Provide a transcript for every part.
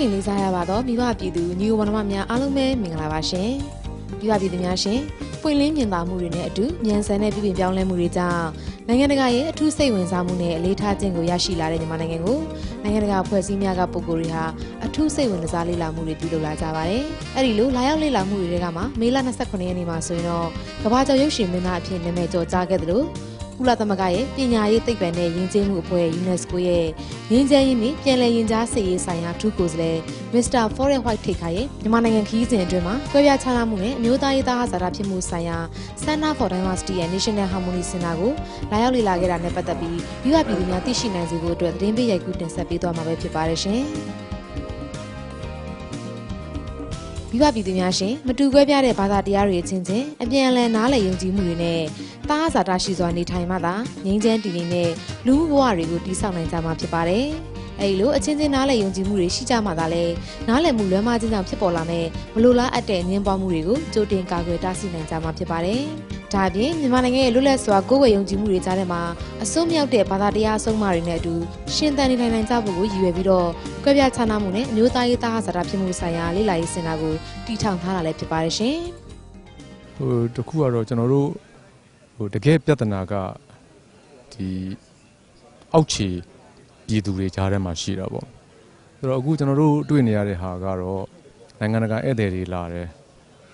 ခင်လေးစားရပါတော့မိဘပြည်သူညီဝန္ဓမများအားလုံးပဲမင်္ဂလာပါရှင်မိဘပြည်သူများရှင်ပွင့်လင်းမြင်သာမှုတွေနဲ့အတူမြန်ဆန်တဲ့ပြည်ပြင်ပြောင်းလဲမှုတွေကြောင့်နိုင်ငံတကာရဲ့အထူးစိတ်ဝင်စားမှုနဲ့အလေးထားခြင်းကိုရရှိလာတဲ့မြန်မာနိုင်ငံကိုနိုင်ငံတကာဖွဲ့စည်းများကပုံကိုယ်တွေဟာအထူးစိတ်ဝင်စားလေ့လာမှုတွေပြုလုပ်လာကြပါတယ်အဲ့ဒီလိုလာရောက်လေ့လာမှုတွေကမှမေလ29ရက်နေ့မှာဆိုရင်တော့ကမ္ဘာကျော်ရုပ်ရှင်မင်းသားအဖြစ်နာမည်ကျော်ကြားခဲ့သလို ကုလသမဂ္ဂရဲ့ပညာရေးသိပ္ပံနဲ့ယဉ်ကျေးမှုအဖွဲ့ UNESCO ရဲ့ငင်းချမ်းရေးနှင့်ပြည်လည်ရင်ကြားစစ်ရေးဆိုင်ရာထူးကိုယ်စားလှယ် Mr. Foreign White ထိတ်ခါရဲ့မြန်မာနိုင်ငံခီးစဉ်အတွင်းမှာကွဲပြားခြားနားမှုနဲ့အမျိုးသားရေးသားဟာဇာတာဖြစ်မှုဆိုင်ရာ Center for Diversity and National Harmony Center ကိုလာရောက်လေ့လာခဲ့တာနဲ့ပတ်သက်ပြီးယူအပြည်သူများသိရှိနိုင်စေဖို့အတွက်သတင်းပေးရိုက်ကူးတင်ဆက်ပေးသွားမှာပဲဖြစ်ပါတယ်ရှင်။ မိဘပြည်သူများရှင်မတူကွဲပြားတဲ့ဘာသာတရားတွေအချင်းချင်းအပြန်အလှန်နားလည်ယုံကြည်မှုတွေနဲ့တားအစာတရှိစွာနေထိုင်မှသာငြိမ်းချမ်းတည်ငြိမ်တဲ့လူမှုဘဝတွေကိုတည်ဆောက်နိုင်ကြမှာဖြစ်ပါတယ်။အဲဒီလိုအချင်းချင်းနားလည်ယုံကြည်မှုတွေရှိကြမှသာလဲနားလည်မှုလွဲမှားခြင်းကြောင့်ဖြစ်ပေါ်လာမဲ့မလိုလားအပ်တဲ့ငြင်းပွားမှုတွေကိုကြိုတင်ကာကွယ်တားဆီးနိုင်ကြမှာဖြစ်ပါတယ်။ ဒါအပြင်မြန်မာနိုင်ငံရဲ့လွတ်လပ်စွာကိုယ်ဝယ်ယုံကြည်မှုတွေကြားထဲမှာအစွန်းမြောက်တဲ့ဘာသာတရားအဆုံးအမတွေနဲ့အတူရှင်သန်နေထိုင်နိုင်ကြဖို့ကိုရည်ရွယ်ပြီးတော့ကွဲပြားခြားနားမှုနဲ့အမျိုးသားရေးသားဟာဇာတာဖြစ်မှုဆိုင်ရာလေ့လာရေးစင်တာကိုတည်ထောင်ထားတာလည်းဖြစ်ပါတယ်ရှင်။ဟိုတခုကတော့ကျွန်တော်တို့ဟိုတကယ်ပြဿနာကဒီအောက်ခြေပြည်သူတွေကြားထဲမှာရှိတာပေါ့ဆိုတော့အခုကျွန်တော်တို့တွေ့နေရတဲ့ဟာကတော့နိုင်ငံတကာဧည့်သည်တွေလာတယ်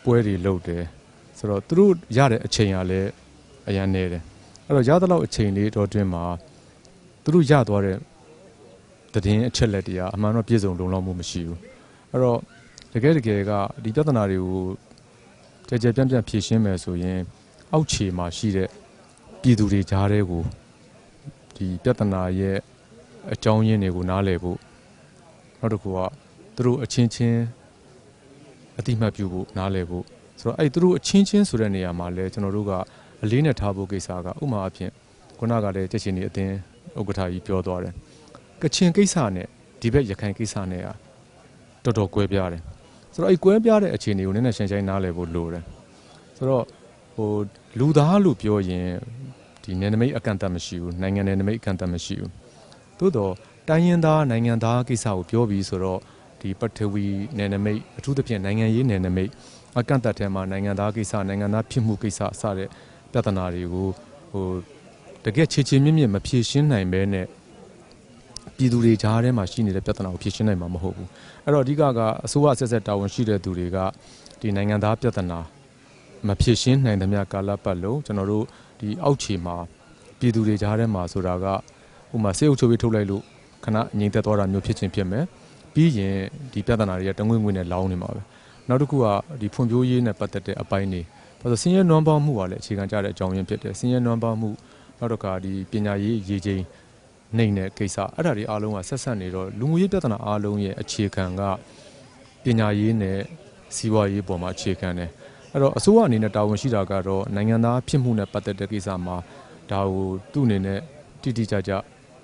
ပွဲတွေလုပ်တယ် ဆိုတော့သူတို့ရတဲ့အချိန်ကလည်းအရန်နေတယ်အဲ့တော့ရသလောက်အချိန်လေးတော့တွင်းမှာသူတို့ရသွားတဲ့သတင်းအချက်လက်တွေကအမှန်တော့ပြည့်စုံလုံလောက်မှုမရှိဘူးအဲ့တော့တကယ်တကယ်ကဒီပြဿနာတွေကိုကြကြပြန့်ပြန့်ဖြည့်ရှင်းမယ်ဆိုရင် အောက်ခြေမှာရှိတဲ့ပြည်သူတွေကြားထဲကိုဒီပြဿနာရဲ့အကြောင်းရင်းတွေကိုနားလည်ဖို့နောက်တစ်ခုကသူတို့အချင်းချင်းအတိမတ်ပြုဖို့နားလည်ဖို့ ဆိုတော့အဲ့သူတို့အချင်းချင်းဆိုတဲ့နေရာမှာလဲကျွန်တော်တို့ကအလေးနဲ့ထားဖို့ကိစ္စကဥမာအဖြစ်ခုနကလည်းတက်ချင်နေအတင်းဥက္ကဋ္ဌကြီးပြောသွားတယ်ကချင်ကိစ္စနဲ့ဒီဘက်ရခိုင်ကိစ္စနဲ့ကတော်တော်ကွဲပြားတယ်ဆိုတော့အဲ့ကွဲပြားတဲ့အခြေအနေကိုနည်းနည်းရှင်းရှင်းနားလည်ဖို့လိုတယ်ဆိုတော့ဟိုလူသားလို့ပြောရင်ဒီနယ်နိမိတ်အကန့်အသတ်မရှိဘူးနိုင်ငံနယ်နိမိတ်အကန့်အသတ်မရှိဘူးသို့တော့တိုင်းရင်းသားနိုင်ငံသားကိစ္စကိုပြောပြီးဆိုတော့ဒီပထဝီနယ်နိမိတ်အထူးသဖြင့်နိုင်ငံရေးနယ်နိမိတ် အကန့်အသတ်ထဲမှာနိုင်ငံသားကိစ္စနိုင်ငံသားဖြစ်မှုကိစ္စစတဲ့ပြဿနာတွေကိုဟိုတကယ်ခြေချေမြင့်မြင့်မဖြေရှင်းနိုင်ဘဲနဲ့ပြည်သူတွေကြားထဲမှာရှိနေတဲ့ပြဿနာကိုဖြေရှင်းနိုင်မှာမဟုတ်ဘူးအဲ့တော့အဓိကကအစိုးရဆက်ဆက်တာဝန်ရှိတဲ့သူတွေကဒီနိုင်ငံသားပြဿနာမဖြစ်ရှင်းနိုင်သမျှကာလပတ်လုံးကျွန်တော်တို့ဒီအောက်ခြေမှာပြည်သူတွေကြားထဲမှာဆိုတာကဥပမာစေအုပ်ချုပ်ရေးထုတ်လိုက်လို့ခဏငြိမ်သက်သွားတာမျိုးဖြစ်ချင်းဖြစ်မယ်ပြီးရင်ဒီပြဿနာတွေကတငွေ့ငွေ့နဲ့လောင်းနေမှာပဲ နောက်တစ်ခုကဒီဖွံ့ဖြိုးရေးနဲ့ပတ်သက်တဲ့အပိုင်းတွေဘာလို့စင်းရဲနွမ်းပေါင်းမှုကလည်းအခြေခံကြတဲ့အကြောင်းရင်းဖြစ်တယ်စင်းရဲနွမ်းပေါင်းမှုနောက်တစ်ခါဒီပညာရေးရေချိန်နိုင်တဲ့ကိစ္စအဲ့ဒါတွေအားလုံးကဆက်ဆက်နေတော့လူမှုရေးပြဿနာအားလုံးရဲ့အခြေခံကပညာရေးနဲ့စီးပွားရေးပေါ်မှာအခြေခံတယ်အဲ့တော့အစိုးရအနေနဲ့တာဝန်ရှိတာကတော့နိုင်ငံသားဖြစ်မှုနဲ့ပတ်သက်တဲ့ကိစ္စမှာဒါကိုသူ့အနေနဲ့တိတိကျကျ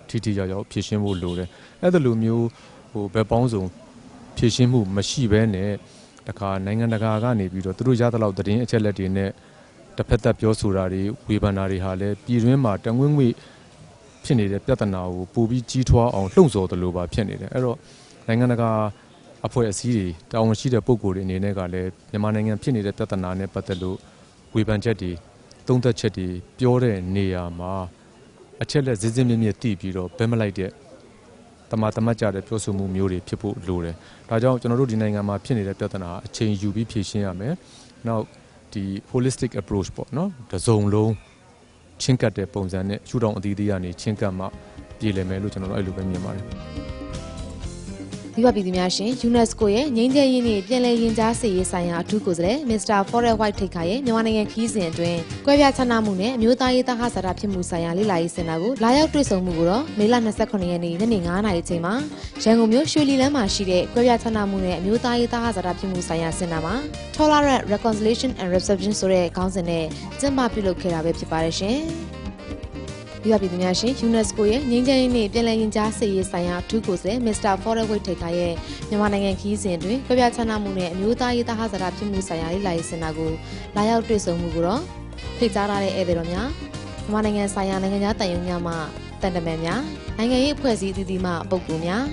ထိထိရောက်ရောက်ဖြည့်ရှင်းဖို့လိုတယ်အဲ့ဒါလိုမျိုးဟိုဘက်ပေါင်းစုံဖြည့်ရှင်းမှုမရှိဘဲနဲ့ တခါနိုင်ငံတကာကနေပြီးတော့သူတို့ရသလောက်သတင်းအချက်လက်တွေနဲ့တစ်ဖက်သက်ပြောဆိုတာတွေဝေဖန်တာတွေဟာလည်းပြည်တွင်းမှာတန်ငွေ့ငွေ့ဖြစ်နေတဲ့ပြဿနာကိုပိုပြီးကြီးထွားအောင်လှုံ့ဆော်တယ်လို့ပါဖြစ်နေတယ်အဲ့တော့နိုင်ငံတကာအဖွဲ့အစည်းတွေတာဝန်ရှိတဲ့ပုဂ္ဂိုလ်တွေအနေနဲ့ကလည်းမြန်မာနိုင်ငံဖြစ်နေတဲ့ပြဿနာနဲ့ပတ်သက်လို့ဝေဖန်ချက်တွေသုံးသပ်ချက်တွေပြောတဲ့နေရာမှာအချက်လက်စစ်စစ်မြင့်မြင့်တည်ပြီးတော့ဘဲမလိုက်တဲ့ တမာတမတ်ကြတဲ့ပြောဆိုမှုမျိုးတွေဖြစ်ဖို့လိုတယ်။ဒါကြောင့်ကျွန်တော်တို့ဒီနိုင်ငံမှာဖြစ်နေတဲ့ပြဿနာအချိန်ယူပြီးဖြေရှင်းရမယ်။နောက်ဒီ holistic approach ပေါ့နော်။တစ်စုံလုံးချင်းကပ်တဲ့ပုံစံနဲ့ရှုထောင့်အသီးသီးကနေချင်းကပ်မှပြည်လည်မယ်လို့ကျွန်တော်တို့အဲ့လိုပဲမြင်ပါတယ်။ ဒီဘပြည်သူများရှင် UNESCO ရဲ့ငြိမ်းချမ်းရေးနှင့်ပြည်လည်ရင်ကြားစေရေးဆိုင်ရာအထူးကိုယ်စားလှယ် Mr. Foreign White ထိတ်ခါရဲ့မြန်မာနိုင်ငံခီးစဉ်အတွင်းကွဲပြားခြားနားမှုနဲ့အမျိုးသားရေးသားဟဇာတာဖြစ်မှုဆိုင်ရာလေ့လာရေးစင်တာကိုလာရောက်တွေ့ဆုံမှုကိုတော့မေလ29ရက်နေ့ညနေ9:00နာရီချိန်မှာရန်ကုန်မြို့ရွှေလီလမ်းမှာရှိတဲ့ကွဲပြားခြားနားမှုနဲ့အမျိုးသားရေးသားဟဇာတာဖြစ်မှုဆိုင်ရာစင်တာမှာ Tolerant Reconciliation and Reception ဆိုတဲ့ခေါင်းစဉ်နဲ့ကျင်းပပြုလုပ်ခဲ့တာပဲဖြစ်ပါတယ်ရှင်။ ဒီပါပြည်သူများရှင် UNESCO ရဲ့ငြိမ်းချမ်းရေးနှင့်ပြည်လည်ရင်ကြားစေရေးဆိုင်ရာအထူးကိုယ်စားလှယ် Mr. Forward ထိတ်ခါရဲ့မြန်မာနိုင်ငံခီးစဉ်တွင်ကြပြချမ်းသာမှုနဲ့အမျိုးသားရေးသားဟဇာတာဖြစ်မှုဆိုင်ရာလေ့လာရေးစင်တာကိုလာရောက်တွေ့ဆုံမှုကိုတော့ဖိတ်ကြားထားတဲ့ဧည့်သည်တော်များမြန်မာနိုင်ငံဆိုင်ရာနိုင်ငံသားတန်ယုံများမှတန်တမန်များနိုင်ငံရေးအဖွဲ့အစည်းအသီးသီးမှပုဂ္ဂိုလ်များ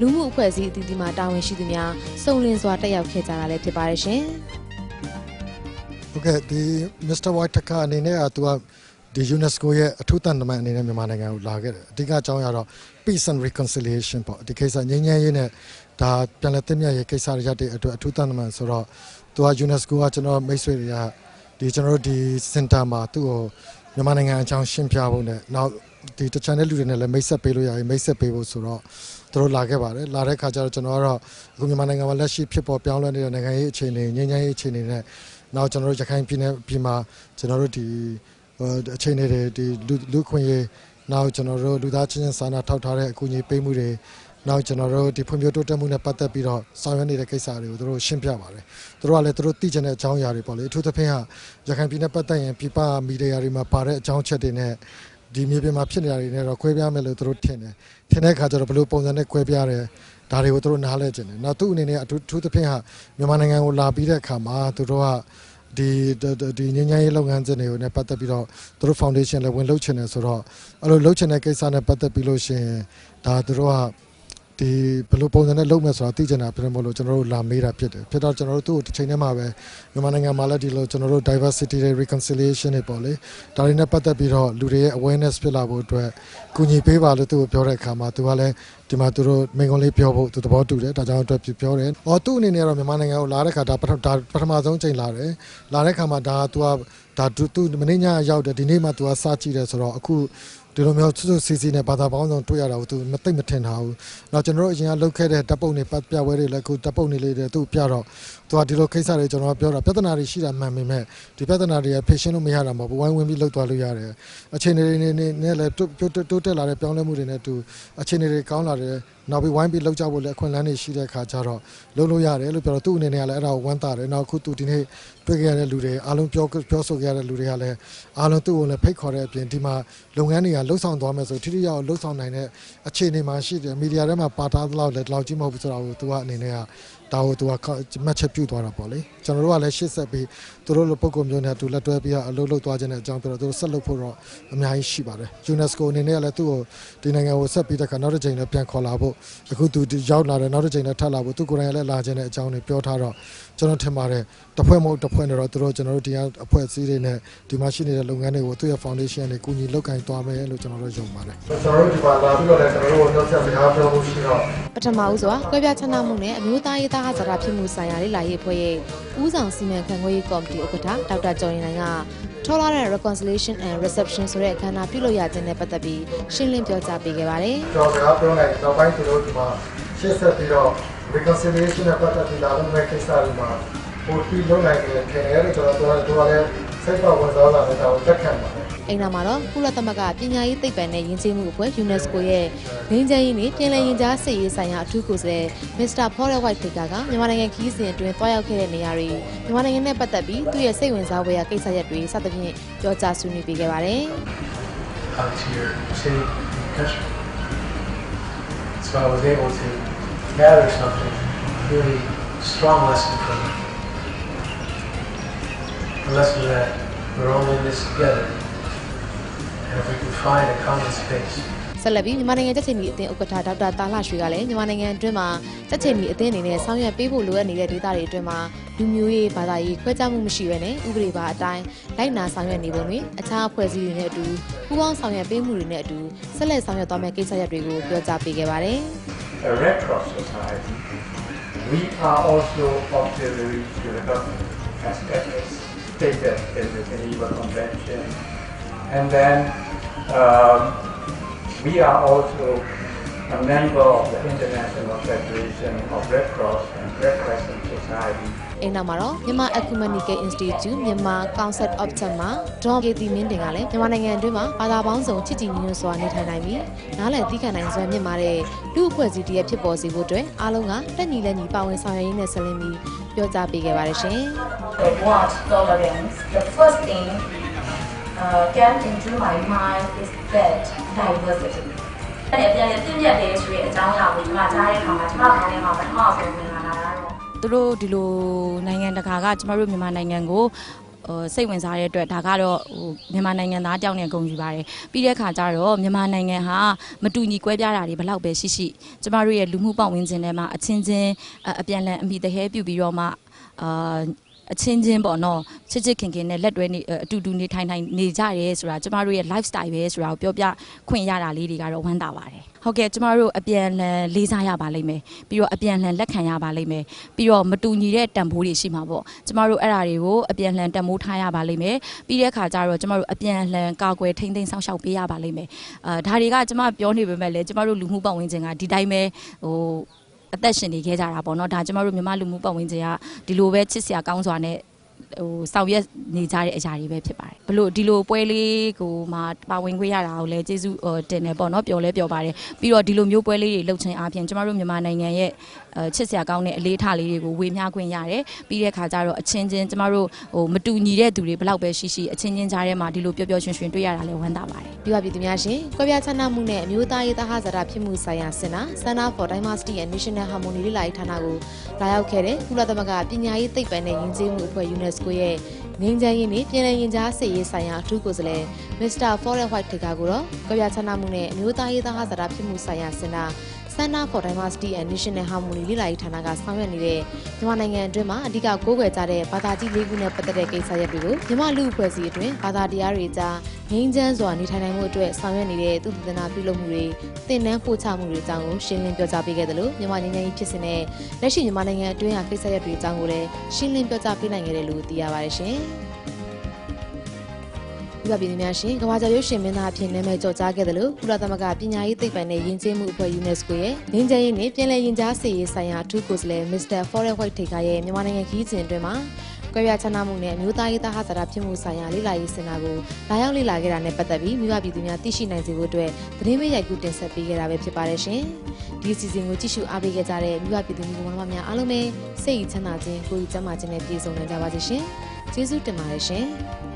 လူမှုအဖွဲ့အစည်းအသီးသီးမှတာဝန်ရှိသူများစုံလင်စွာတက်ရောက်ခဲ့ကြတာလည်းဖြစ်ပါတယ်ရှင်ဟုတ်ကဲ့ဒီ Mr. White ကအနေနဲ့ကသူက ဒီ UNESCO ရဲ့အထူးတန်တမန်အနေနဲ့မြန်မာနိုင်ငံကိုလာခဲ့တယ်အဓိကအကြောင်းအရာတော့ peace and reconciliation ပေါ့ဒီကိစ္စငြိမ်းချမ်းရေးနဲ့ဒါပြန်လည်သင့်မြတ်ရေးကိစ္စတွေရတဲ့အတွက်အထူးတန်တမန်ဆိုတော့သူက UNESCO ကကျွန်တော်မိတ်ဆွေတွေကဒီကျွန်တော်တို့ဒီ center မှာသူ့ကိုမြန်မာနိုင်ငံအကြောင်းရှင်းပြဖို့နဲ့နောက်ဒီတခြားတဲ့လူတွေနဲ့လည်းမိတ်ဆက်ပေးလို့ရရင်မိတ်ဆက်ပေးဖို့ဆိုတော့သူတို့လာခဲ့ပါတယ်လာတဲ့ခါကျတော့ကျွန်တော်ကတော့အခုမြန်မာနိုင်ငံမှာလက်ရှိဖြစ်ပေါ်ပြောင်းလဲနေတဲ့နိုင်ငံရေးအခြေအနေငြိမ်းချမ်းရေးအခြေအနေနဲ့နောက်ကျွန်တော်တို့ရခိုင်ပြည်နယ်ပြည်မှာကျွန်တော်တို့ဒီဟို အခြေအနေတွေဒီလူလူခွင့်ရေးနောက်ကျွန်တော်တို့လူသားချင်းချင်းစာနာထောက်ထားတဲ့အကူအညီပေးမှုတွေနောက်ကျွန်တော်တို့ဒီဖွံ့ဖြိုးတိုးတက်မှုနဲ့ပတ်သက်ပြီးတော့ဆောင်ရွက်နေတဲ့ကိစ္စတွေကိုသူတို့ရှင်းပြပါတယ်သူတို့ကလည်းသူတို့သိချင်တဲ့အကြောင်းအရာတွေပေါ့လေအထူးသဖြင့်ကရခိုင်ပြည်နယ်ပတ်သက်ရင်ပြည်ပမီဒီယာတွေမှာပါတဲ့အကြောင်းအချက်တွေနဲ့ဒီမြေပြင်မှာဖြစ်နေတာတွေနဲ့တော့ခွဲပြားမယ်လို့သူတို့ထင်တယ်ထင်တဲ့အခါကျတော့ဘယ်လိုပုံစံနဲ့ခွဲပြားတယ်ဒါတွေကိုသူတို့နားလဲကျင်တယ်နောက်သူ့အနေနဲ့အထူးအထူးသဖြင့်ကမြန်မာနိုင်ငံကိုလာပြီးတဲ့အခါမှာသူတို့က ဒီဒီငញ្ញရေးလုပ်ငန်းစဉ်တွေကိုလည်းပတ်သက်ပြီးတော့သူတို့ foundation လည်းဝင်လုပ်ချင်တယ်ဆိုတော့အဲ့လိုလုပ်ချင်တဲ့ကိစ္စနဲ့ပတ်သက်ပြီးလို့ရှိရင်ဒါသူတို့က ဒီဘယ်လိုပုံစံနဲ့လုပ်မယ်ဆိုတာသိချင်တာဖြစ်လို့ကျွန်တော်တို့လာမေးတာဖြစ်တယ်ဖြစ်တော့ကျွန်တော်တို့သူ့ကိုတစ်ချိန်တည်းမှာပဲမြန်မာနိုင်ငံမှာလည်းဒီလိုကျွန်တော်တို့ diversity တွေ reconciliation တွေပေါ့လေဒါတွေနဲ့ပတ်သက်ပြီးတော့လူတွေရဲ့ awareness ဖြစ်လာဖို့အတွက်ကူညီပေးပါလို့သူ့ကိုပြောတဲ့အခါမှာသူကလည်းဒီမှာသူတို့မိန်ကုန်းလေးပြောဖို့သူသဘောတူတယ်ဒါကြောင့်အတွက်ပြောတယ်။အော်သူ့အနေနဲ့ကတော့မြန်မာနိုင်ငံကိုလာတဲ့ခါဒါပထဒါပထမဆုံးချိန်လာတယ်။လာတဲ့ခါမှာဒါက तू ကဒါသူမင်းညရောက်တယ်ဒီနေ့မှ तू ကစကြည့်တယ်ဆိုတော့အခု ဒီလိုမျိုးစွစွစီစီနဲ့ဘာသာပေါင်းစုံတွေ့ရတာကိုသူမသိမထင်တာဘူး။နောက်ကျွန်တော်တို့အရင်ကလုပ်ခဲ့တဲ့တပ်ပုတ်တွေပတ်ပြပွဲတွေလည်းအခုတပ်ပုတ်နေလေးတွေသူ့ပြတော့သူကဒီလိုကိစ္စတွေကျွန်တော်ပြောတာပြဿနာတွေရှိတာမှန်ပေမဲ့ဒီပြဿနာတွေကဖြေရှင်းလို့မရတာမဟုတ်ဘူးဝိုင်းဝန်းပြီးလှုပ်သွားလို့ရတယ်။အခြေအနေတွေနဲ့နဲ့လည်းတိုးတက်လာတဲ့ပြောင်းလဲမှုတွေနဲ့တူအခြေအနေတွေကောင်းလာတယ်နောက်ပြီးဝိုင်းပြီးလှုပ်ကြဖို့လည်းအခွင့်အလမ်းတွေရှိတဲ့ခါကျတော့လုပ်လို့ရတယ်လို့ပြောတော့သူ့အနေနဲ့ကလည်းအဲ့ဒါကိုဝမ်းသာတယ်နောက်အခုသူဒီနေ့တွေ့ခဲ့ရတဲ့လူတွေအားလုံးပြောပြောဆိုခဲ့ရတဲ့လူတွေကလည်းအားလုံးသူ့ကိုလည်းဖိတ်ခေါ်တဲ့အပြင်ဒီမှာလုပ်ငန်းတွေကလှုပ်ဆောင်သွားမယ်ဆိုထိထိရောက်လှုပ်ဆောင်နိုင်တဲ့အခြေအနေမှာရှိတယ်မီဒီယာထဲမှာပါထားသလောက်လည်းဒီလောက်ကြီးမဟုတ်ဘူးဆိုတာကိုသူကအနေနဲ့က ဒါကိုသူကမှတ်ချက်ပြုသွားတာပေါ့လေကျွန်တော်တို့ကလည်းရှေ့ဆက်ပြီးသူတို့လိုပုံကုမျိုးနဲ့သူလက်တွဲပြီးအလုပ်လုပ်သွားခြင်းတဲ့အကြောင်းပြောတော့သူတို့ဆက်လုပ်ဖို့တော့အများကြီးရှိပါတယ် UNESCO အနေနဲ့ကလည်းသူ့ကိုဒီနိုင်ငံကိုဆက်ပြီးတဲ့ခါနောက်တစ်ချိန်လည်းပြန်ခေါ်လာဖို့အခုသူရောက်လာတယ်နောက်တစ်ချိန်လည်းထပ်လာဖို့သူကိုယ်တိုင်လည်းလာခြင်းတဲ့အကြောင်းတွေပြောထားတော့ကျွန်တော်ထင်ပါတယ်တစ်ဖွဲ့မဟုတ်တစ်ဖွဲ့နဲ့တော့သူတို့ကျွန်တော်တို့ဒီအဖွဲ့အစည်းတွေနဲ့ဒီမှာရှိနေတဲ့လုပ်ငန်းတွေကိုသူ့ရဲ့ foundation တွေကူညီလုပ်ကိုင်သွားမယ်လို့ကျွန်တော်တို့ယုံပါတယ်ကျွန်တော်တို့ဒီမှာလာပြီးတော့လည်းကျွန်တော်တို့တော့ဆက်စကားပြောဖို့ရှိတော့ပထမဦးစွာကွဲပြားချမ်းသာမှုနဲ့အမျိုးသားရေးသားဟာဇာတာဖြစ်မှုဆိုင်ရာလေ့လာရေးအဖွဲ့ရဲ့ဦးဆောင်စီမံခန့်ခွဲရေးကော်မတီဥက္ကဋ္ဌဒေါက်တာကျော်ရင်နိုင်ကထောလာတဲ့ reconciliation and reception ဆိုတဲ့အခမ်းအနားပြုလုပ်ရခြင်းနဲ့ပတ်သက်ပြီးရှင်းလင်းပြောကြားပေးခဲ့ပါတယ်ကျွန်တော်စကားပြောလိုက်နောက်ပိုင်းသူတို့ဒီမှာရှေ့ဆက်ပြီးတော့ reconciliation နဲ့ပတ်သက်ပြီးလာလို့မဲ့ကိစ္စတွေမှာပိုပြီးလုပ်နိုင်တယ်ခင်ဗျာလို့ကျွန်တော်တို့တို့လည်းစိတ်ပါဝင်စားလာတဲ့ဒါကိုတက်ခံပါတယ် အိမ်နာမှာတော့ကုလသမဂ္ဂပညာရေးသိပ္ပံနဲ့ယဉ်ကျေးမှုအဖွဲ့ UNESCO ရဲ့ငင်းချမ်းရေးနဲ့ပြည်လည်ရင်ကြားစစ်ရေးဆိုင်ရာအထူးကိုယ်စားလှယ် Mr. Paul White Baker ကမြန်မာနိုင်ငံခီးစဉ်အတွင်းတွားရောက်ခဲ့တဲ့နေရာတွေမြန်မာနိုင်ငံနဲ့ပတ်သက်ပြီးသူ့ရဲ့စိတ်ဝင်စားဖွယ်ရာကိစ္စရပ်တွေစသဖြင့်ပြောကြားဆွေးနွေးပေးခဲ့ပါတယ် out to your city, country. So I was able to gather something really strong lesson from it. A lesson that we're all in this together. ဆက်လက်ပြီးမြန်မာနိုင်ငံချက်ချင်းမီအသင်းဥက္ကဋ္ဌဒေါက်တာတာလှရွှေကလည်းမြန်မာနိုင်ငံအတွင်းမှာချက်ချင်းမီအသင်းအနေနဲ့ဆောင်ရွက်ပေးဖို့လိုအပ်နေတဲ့ဒေသတွေအတွင်းမှာလူမျိုးရေးဘာသာရေးခွဲခြားမှုမရှိဘဲနဲ့ဥပဒေပါအတိုင်းလိုက်နာဆောင်ရွက်နေပုံတွေအခြားအဖွဲ့အစည်းတွေနဲ့အတူပူးပေါင်းဆောင်ရွက်ပေးမှုတွေနဲ့အတူဆက်လက်ဆောင်ရွက်သွားမယ့်ကိစ္စရပ်တွေကိုပြောကြားပေးခဲ့ပါတယ် a Red Cross Society, we are also auxiliary to the government as that is stated in the Geneva Convention. And then um, we are also a member of the International Federation of Red Cross and Red Crescent Society. အိမ်နောက်မှာတော့မြန်မာ Ecumenical Institute မြန်မာ Council of Church မှာဒေါ်ကေတီမင်းတင်ကလည်းမြန်မာနိုင်ငံအတွင်းမှာဘာသာပေါင်းစုံချစ်ကြည်ညီညွတ်စွာနေထိုင်နိုင်ပြီးနားလည်သိခံနိုင်စွမ်းမြင့်မာတဲ့လူအဖွဲ့အစည်းတရက်ဖြစ်ပေါ်စေဖို့အတွက်အားလုံးကတက်ညီလက်ညီပါဝင်ဆောင်ရွက်ရင်းနဲ့ဆက်လင်းပြီးပြောကြားပေးခဲ့ပါတယ်ရှင် the word tolerance, the first thing uh, came into my mind is that diversity. အဲ့ဒါပြန်ပြန်ပြည့်ပြည့်တယ်ဆိုတဲ့အကြောင်းအရာကိုဒီမှာကြားတဲ့အခါမှာကျွန်မခေါင်းထဲမှာပထမဆုံးမြင်လာတာကတော့သူတို့ဒီလိုနိုင်ငံတကာကကျမတို့မြန်မာနိုင်ငံကိုဟိုစိတ်ဝင်စားတဲ့အတွက်ဒါကတော့ဟိုမြန်မာနိုင်ငံသားတယောက်နဲ့ဂုဏ်ယူပါတယ်ပြီးတဲ့အခါကျတော့မြန်မာနိုင်ငံဟာမတူညီကွဲပြားတာတွေဘယ်လောက်ပဲရှိရှိကျမတို့ရဲ့လူမှုပတ်ဝန်းကျင်ထဲမှာအချင်းချင်းအအပြန်အလှန်အမိတဟဲပြုပြီးတော့မှအာ အချင်းချင်းပေါ့နော်ချစ်ချစ်ခင်ခင်နဲ့လက်တွဲနေအတူတူနေထိုင်ထိုင်နေကြရဲဆိုတာကျမတို့ရဲ့ lifestyle ပဲဆိုတာကိုပြောပြခွင့်ရတာလေးတွေကတော့ဝမ်းသာပါတယ်ဟုတ်ကဲ့ကျမတို့အပြန်အလှန်လေးစားရပါလိမ့်မယ်ပြီးတော့အပြန်အလှန်လက်ခံရပါလိမ့်မယ်ပြီးတော့မတူညီတဲ့တန်ဖိုးတွေရှိမှာပေါ့ကျမတို့အဲ့ဒါတွေကိုအပြန်အလှန်တန်ဖိုးထားရပါလိမ့်မယ်ပြီးတဲ့အခါကျတော့ကျမတို့အပြန်အလှန်ကာကွယ်ထိန်းသိမ်းဆောင်ရှောက်ပေးရပါလိမ့်မယ်အာဒါတွေကကျမပြောနေပေမဲ့လည်းကျမတို့လူမှုပတ်ဝန်းကျင်ကဒီတိုင်းပဲဟို အသက်ရှင်နေခဲ့ကြတာပေါ့နော်ဒါကျမတို့မြန်မာလူမှုပတ်ဝန်းကျင်ကဒီလိုပဲချစ်စရာကောင်းစွာနဲ့ ဟိုဆောင်ရွက်နေကြတဲ့အရာတွေပဲဖြစ်ပါတယ်ဘလို့ဒီလိုပွဲလေးကိုမှပါဝင်ခွင့်ရတာကိုလည်းကျေးဇူးဟိုတင်တယ်ပေါ့နော်ပျော်လဲပျော်ပါတယ်ပြီးတော့ဒီလိုမျိုးပွဲလေးတွေလှုပ်ခြင်းအပြင်ကျမတို့မြန်မာနိုင်ငံရဲ့အဲချစ်စရာကောင်းတဲ့အလေးထားလေးတွေကိုဝေမျှခွင့်ရတယ်ပြီးတဲ့အခါကျတော့အချင်းချင်းကျမတို့ဟိုမတူညီတဲ့သူတွေဘလောက်ပဲရှိရှိအချင်းချင်းကြားထဲမှာဒီလိုပျော်ပျော်ရွှင်ရွှင်တွေ့ရတာလည်းဝမ်းသာပါတယ်ပြပပြည်သူများရှင်ကွဲပြားခြားနားမှုနဲ့အမျိုးသားရေးသဟဇာတာဖြစ်မှုဆိုင်ရာစင်တာ Center for Diversity and National Harmony လိလာရေးဌာနကိုလာရောက်ခဲ့တဲ့ကုလသမဂ္ဂပညာရေးသိပ္ပံနဲ့ယဉ်ကျေးမှုအဖွဲ့ UNESCO ရဲ့ငင်းချမ်းရေးနှင့်ပြည်내ရင်ကြားစေရေးဆိုင်ရာအထူးကိုယ်စားလှယ် Mr. Foreign White ထေကာကိုတော့ကွဲပြားခြားနားမှုနဲ့အမျိုးသားရေးသဟဇာတာဖြစ်မှုဆိုင်ရာစင်တာ Center for Diversity and National Harmony လိလာရေးဌာနကဆောင်ရွက်နေတဲ့မြန်မာနိုင်ငံအတွင်းမှာအဓိကကိုးကွယ်ကြတဲ့ဘာသာကြီးလေးခုနဲ့ပတ်သက်တဲ့ကိစ္စရပ်တွေကိုမြန်မာလူအဖွဲ့အစည်းအတွင်းဘာသာတရားတွေကြားငြိမ်းချမ်းစွာနေထိုင်နိုင်မှုအတွက်ဆောင်ရွက်နေတဲ့သူတည်တနာပြုလုပ်မှုတွေသင်တန်းပို့ချမှုတွေအကြောင်းကိုရှင်းလင်းပြောကြားပေးခဲ့တယ်လို့မြန်မာနိုင်ငံရေးဖြစ်စဉ်နဲ့လက်ရှိမြန်မာနိုင်ငံအတွင်းကကိစ္စရပ်တွေအကြောင်းကိုလည်းရှင်းလင်းပြောကြားပေးနိုင်ခဲ့တယ်လို့သိရပါတယ်ရှင်။ ဒီကပြည်သူများရှင်ကမ္ဘာကျော်ရုပ်ရှင်မင်းသားအဖြစ်နာမည်ကျော်ကြားခဲ့တယ်လို့ကုလသမဂ္ဂပညာရေးသိပ္ပံနဲ့ယဉ်ကျေးမှုအဖွဲ့ UNESCO ရဲ့ငင်းချမ်းရေးနဲ့ပြည်내ရင်ကြားစေရေးဆိုင်ရာအထူးကိုယ်စားလှယ် Mr. Foreign White ထေခါရဲ့မြန်မာနိုင်ငံခီးစဉ်အတွင်းမှာကွဲပြားခြားနားမှုနဲ့အမျိုးသားရေးသားဟာဇာတာဖြစ်မှုဆိုင်ရာလေ့လာရေးစင်တာကိုလာရောက်လေ့လာခဲ့တာနဲ့ပတ်သက်ပြီးမိဘပြည်သူများသိရှိနိုင်စေဖို့အတွက်သတင်းမေးရိုက်ကူးတင်ဆက်ပေးခဲ့တာပဲဖြစ်ပါတယ်ရှင်။ဒီအစီအစဉ်ကိုကြည့်ရှုအားပေးခဲ့ကြတဲ့မိဘပြည်သူမျိုးမများအားလုံးပဲစိတ်ချမ်းသာခြင်းကိုယ်ကြီးကျန်းမာခြင်းနဲ့ပြည့်စုံနိုင်ကြပါစေရှင်။ကျေးဇူးတင်ပါတယ်ရှင်။